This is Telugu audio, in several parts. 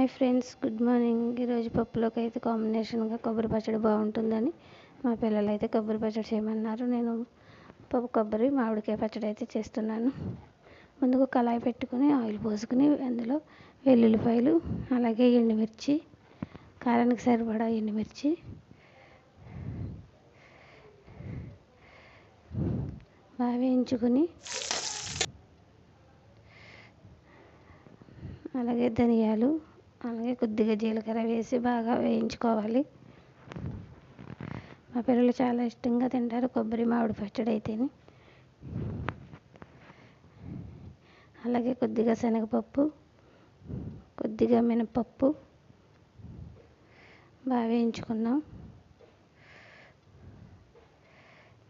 Hi friends good morning. ఈరోజు పప్పులోకి అయితే కాంబినేషన్గా కొబ్బరి పచ్చడి బాగుంటుందని మా పిల్లలు అయితే కొబ్బరి పచ్చడి చేయమన్నారు. నేను పప్పు కొబ్బరి మామిడికాయ పచ్చడి అయితే చేస్తున్నాను. ముందుకు కళాయి పెట్టుకుని ఆయిల్ పోసుకుని అందులో వెల్లుల్లిపాయలు అలాగే ఎండుమిర్చి కారానికి సరిపడా ఎండుమిర్చి బాగా వేయించుకుని అలాగే ధనియాలు అలాగే కొద్దిగా జీలకర్ర వేసి బాగా వేయించుకోవాలి. మా పిల్లలు చాలా ఇష్టంగా తింటారు కొబ్బరి మామిడి పచ్చడి అయితేని. అలాగే కొద్దిగా శనగపప్పు కొద్దిగా మినపప్పు బాగా వేయించుకున్నాం.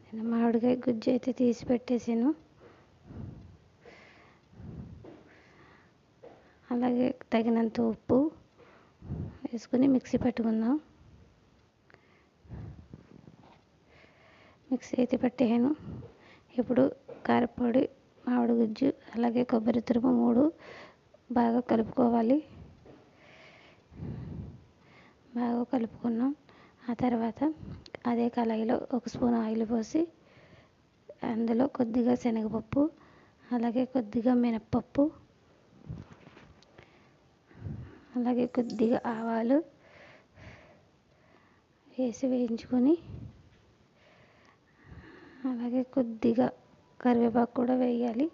నేను మామిడికాయ గుజ్జు అయితే తీసి పెట్టేసాను అలాగే తగినంత ఉప్పు వేసుకుని మిక్సీ పెట్టుకుందాం. మిక్సీ అయితే పెట్టాను ఇప్పుడు కారపొడి మామిడి గుజ్జు అలాగే కొబ్బరి తురుము మూడు బాగా కలుపుకోవాలి. బాగా కలుపుకున్నాం. ఆ తర్వాత అదే కళాయిలో ఒక స్పూన్ ఆయిల్ పోసి అందులో కొద్దిగా శనగపప్పు అలాగే కొద్దిగా మినప్పప్పు అలాగే కొద్దిగా ఆవాలు వేసి వేయించుకొని అలాగే కొద్దిగా కరివేపాకు కూడా వేయాలి.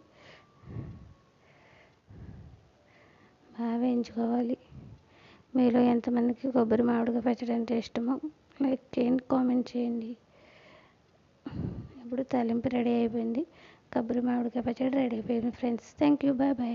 బాగా వేయించుకోవాలి. మీలో ఎంతమందికి కొబ్బరి మామిడిగా పచ్చడి అంటే ఇష్టమో లైక్ చేయండి కామెంట్ చేయండి. ఇప్పుడు తాలింపు రెడీ అయిపోయింది. కొబ్బరి మామిడికాయ పచ్చడి రెడీ అయిపోయింది friends. Thank you bye bye.